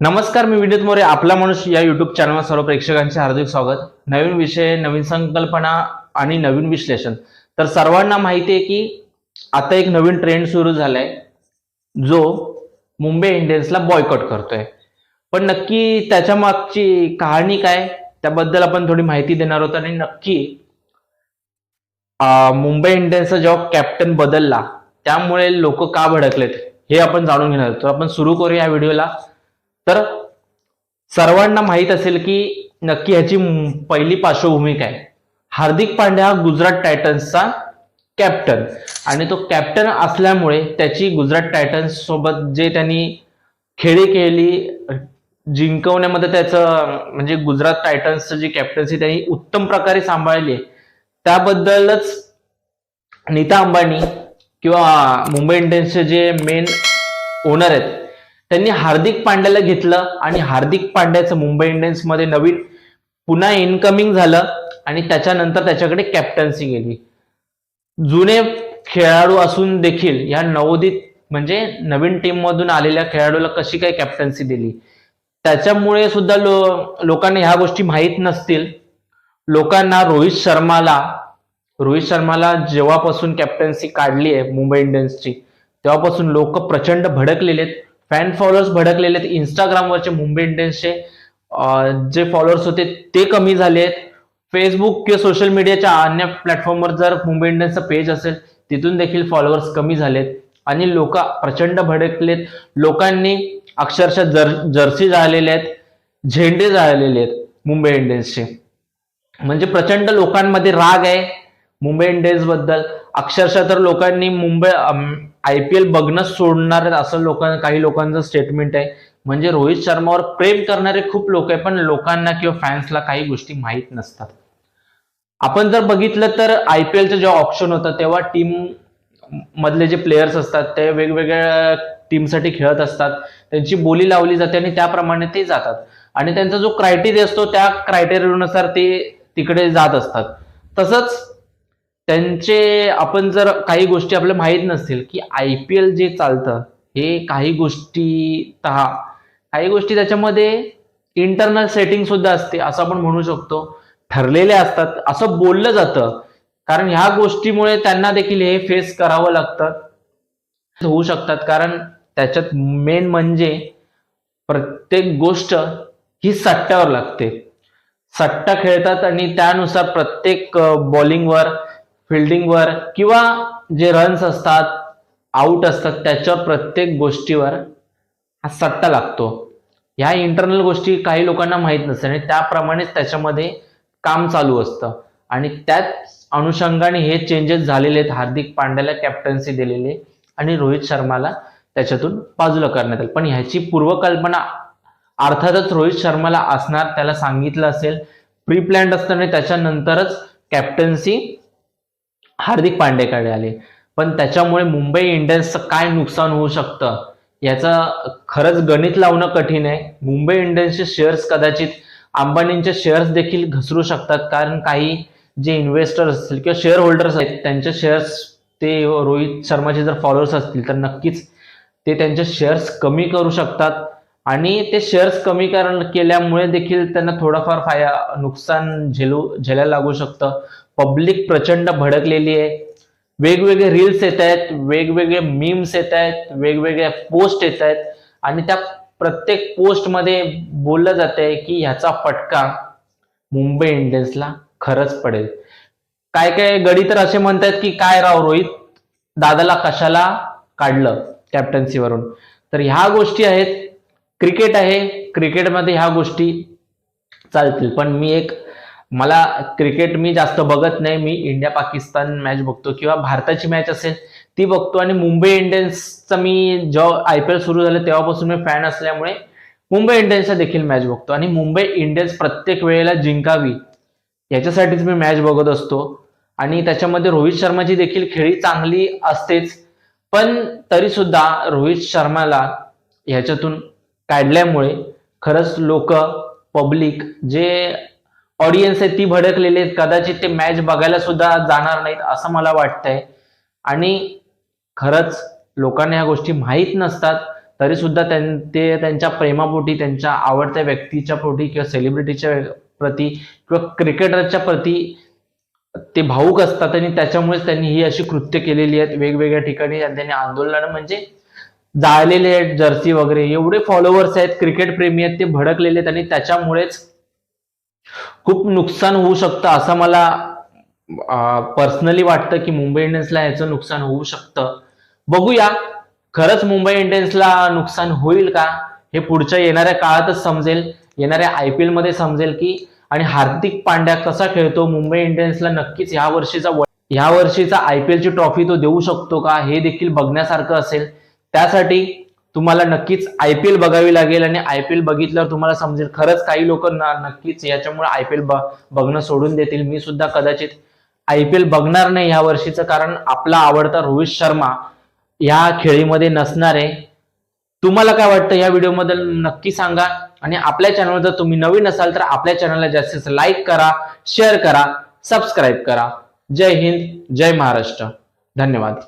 नमस्कार मी विनीत मोरे आपला माणूस या युट्यूब चॅनलवर सर्व प्रेक्षकांचे हार्दिक स्वागत. नवीन विषय नवीन संकल्पना आणि नवीन विश्लेषण. तर सर्वांना माहिती आहे की आता एक नवीन ट्रेंड सुरू झालाय जो मुंबई इंडियन्सला बॉयकॉट करतोय. पण नक्की त्याच्या मागची कहाणी काय? त्याबद्दल आपण थोडी माहिती देणार आहोत आणि नक्की मुंबई इंडियन्सचा जेव्हा कॅप्टन बदलला त्यामुळे लोक का भडकलेत हे आपण जाणून घेणार आहोत. तर आपण सुरू करूया या व्हिडिओला तर सर्वांना माहीत असेल की नक्की ह्याची पहिली पार्श्वभूमी काय? हार्दिक पांड्या हा गुजरात टायटन्सचा कॅप्टन आणि तो कॅप्टन असल्यामुळे त्याची गुजरात टायटन्स सोबत जे त्यांनी खेळी केली जिंकवण्यामध्ये त्याचं म्हणजे गुजरात टायटन्सचं जी कॅप्टन्सी त्यांनी उत्तम प्रकारे सांभाळली आहे. त्याबद्दलच नीता अंबानी किंवा मुंबई इंडियन्सचे जे मेन ओनर आहेत त्यांनी हार्दिक पांड्याला घेतलं आणि हार्दिक पांड्याचं मुंबई इंडियन्समध्ये नवीन पुन्हा इनकमिंग झालं आणि त्याच्यानंतर त्याच्याकडे कॅप्टन्सी गेली. जुने खेळाडू असून देखील या नवोदित म्हणजे नवीन टीम मधून आलेल्या खेळाडूला कशी काय कॅप्टन्सी दिली? त्याच्यामुळे सुद्धा लो लोकांना ह्या गोष्टी माहीत नसतील. लोकांना रोहित शर्माला रोहित शर्माला जेव्हापासून कॅप्टन्सी काढली आहे मुंबई इंडियन्सची तेव्हापासून लोक प्रचंड भडकलेले आहेत. फॅन फॉलोअर्स भडकलेले आहेत. इंस्टाग्रामवरचे मुंबई इंडियन्सचे जे फॉलोअर्स होते ते कमी झाले आहेत. फेसबुक किंवा सोशल मीडियाच्या अन्य प्लॅटफॉर्मवर जर मुंबई इंडियन्सचं पेज असेल तिथून देखील फॉलोअर्स कमी झालेत आणि लोक प्रचंड भडकलेत लोकांनी अक्षरशः जर जर्सी झालेले आहेत झेंडे जाळलेले आहेत मुंबई इंडियन्सचे म्हणजे प्रचंड लोकांमध्ये राग आहे मुंबई इंडियन्सबद्दल. अक्षरशः तर लोकांनी मुंबई आय पी एल बघणं सोडणार असं लोकां काही लोकांचं स्टेटमेंट आहे. म्हणजे रोहित शर्मावर प्रेम करणारे खूप लोक आहे पण लोकांना किंवा फॅन्सला काही गोष्टी माहीत नसतात. आपण जर बघितलं तर आय पी एलचं जेव्हा ऑप्शन होतं तेव्हा टीम मधले जे प्लेयर्स असतात ते वेगवेगळ्या टीमसाठी खेळत असतात. त्यांची बोली लावली जाते आणि त्याप्रमाणे ते जातात. आणि त्यांचा जो क्रायटेरिया असतो त्या क्रायटेरियानुसार ते तिकडे जात असतात. तसंच त्यांचे आपण जर काही गोष्टी आपल्याला माहीत नसतील की आय पी एल जे चालतं हे काही गोष्टी तहा काही गोष्टी त्याच्यामध्ये इंटरनल सेटिंग सुद्धा असते असं आपण म्हणू शकतो. ठरलेले असतात असं बोललं जातं. कारण ह्या गोष्टीमुळे त्यांना देखील हे फेस करावं लागतं. होऊ शकतात कारण त्याच्यात मेन म्हणजे प्रत्येक गोष्ट ही सट्ट्यावर लागते. सट्टा खेळतात आणि त्यानुसार प्रत्येक बॉलिंगवर फिल्डिंगवर किंवा जे रन्स असतात आउट असतात त्याच्यावर प्रत्येक गोष्टीवर हा सट्टा लागतो. ह्या इंटरनल गोष्टी काही लोकांना माहीत नसते आणि त्याप्रमाणेच त्याच्यामध्ये काम चालू असतं. आणि त्याच अनुषंगाने हे चेंजेस झालेले आहेत. हार्दिक पांड्याला कॅप्टन्सी दिलेली आणि रोहित शर्माला त्याच्यातून बाजूला करण्यात आलं. पण ह्याची पूर्वकल्पना अर्थातच रोहित शर्माला असणार त्याला सांगितलं असेल. प्री प्लॅन्ड असतं आणि त्याच्यानंतरच कॅप्टन्सी हार्दिक पांड्याकडे आले. पण त्याच्यामुळे मुंबई इंडियन्सचं काय नुकसान होऊ शकतं? याचं खरंच गणित लावणं कठीण आहे. मुंबई इंडियन्सचे शेअर्स कदाचित अंबानींचे शेअर्स देखील घसरू शकतात. कारण काही जे इन्व्हेस्टर्स असतील किंवा शेअर होल्डर्स आहेत त्यांचे शेअर्स ते रोहित शर्माचे जर फॉलोअर्स असतील तर नक्कीच ते त्यांचे शेअर्स कमी करू शकतात. आणि ते शेअर्स कमी केल्यामुळे देखील त्यांना थोडाफार फाया नुकसान झेलू झेलायला लागू शकतं. पब्लिक प्रचंड भडकलेली आहे. वेगवेगळे रील्स येत आहेत वेगवेगळे मीम्स येत आहेत वेगवेगळ्या पोस्ट येत आहेत. आणि त्या प्रत्येक पोस्टमध्ये बोललं जाते की ह्याचा फटका मुंबई इंडियन्सला खरंच पडेल. काय काय गडी तर असे म्हणतात की काय राव रोहित दादाला कशाला काढलं कॅप्टन्सीवरून तर ह्या गोष्टी आहेत. क्रिकेट आहे. क्रिकेटमध्ये ह्या गोष्टी चालतील. पण मी एक मला क्रिकेट मी जास्त बघत नाही. मी इंडिया पाकिस्तान मॅच बघतो किंवा भारताची मॅच असेल ती बघतो. आणि मुंबई इंडियन्सचा मी जेव्हा आय पी एल सुरू झालं तेव्हापासून मी फॅन असल्यामुळे मुंबई इंडियन्सचा देखील मॅच बघतो. आणि मुंबई इंडियन्स प्रत्येक वेळेला जिंकावी याच्यासाठीच मी मॅच बघत असतो. आणि त्याच्यामध्ये रोहित शर्माची देखील खेळी चांगली असतेच. पण तरी सुद्धा रोहित शर्माला ह्याच्यातून काढल्यामुळे खरंच लोक पब्लिक जे ऑडियन्स आहे ती भडकलेली आहेत. कदाचित ते मॅच बघायला सुद्धा जाणार नाहीत असं मला वाटतंय. आणि खरंच लोकांना ह्या गोष्टी माहीत नसतात तरी सुद्धा त्यां- ते त्यांच्या प्रेमापोटी त्यांच्या आवडत्या व्यक्तीच्या पोटी किंवा सेलिब्रिटीच्या प्रती किंवा क्रिकेटरच्या प्रती ते भाऊक असतात आणि त्याच्यामुळेच त्यांनी ही अशी कृत्य केलेली आहेत. वेगवेगळ्या ठिकाणी त्यांनी आंदोलन म्हणजे जाळलेले आहेत जर्सी वगैरे. एवढे फॉलोअर्स आहेत क्रिकेट प्रेमी आहेत ते भडकलेले आहेत आणि त्याच्यामुळेच खूप नुकसान होऊ शकतं असं मला पर्सनली वाटतं की मुंबई इंडियन्सला याचं नुकसान होऊ शकतं. बघूया खरंच मुंबई इंडियन्सला नुकसान होईल का? हे पुढच्या येणाऱ्या काळातच समजेल येणाऱ्या आय पी मध्ये समजेल की आणि हार्दिक पांड्या कसा खेळतो मुंबई इंडियन्सला नक्कीच ह्या वर्षीचा ह्या वर्षीचा आय पी एलची ट्रॉफी तो देऊ शकतो का? हे देखील बघण्यासारखं असेल. त्यासाठी तुम्हाला नक्कीच आय पी एल बघावी लागेल आणि आय पी एल बघितल्यावर तुम्हाला समजेल. खरंच काही लोक नक्कीच याच्यामुळे आय पी एल बघणं सोडून देतील. मी सुद्धा कदाचित आय पी एल बघणार नाही ह्या वर्षीचं कारण आपला आवडता रोहित शर्मा या खेळीमध्ये नसणार आहे. तुम्हाला काय वाटतं या व्हिडिओबद्दल नक्की सांगा. आणि आपल्या चॅनलवर जर तुम्ही नवीन असाल तर आपल्या चॅनलला जास्तीत लाईक करा शेअर करा सबस्क्राईब करा. जय हिंद जय महाराष्ट्र. धन्यवाद.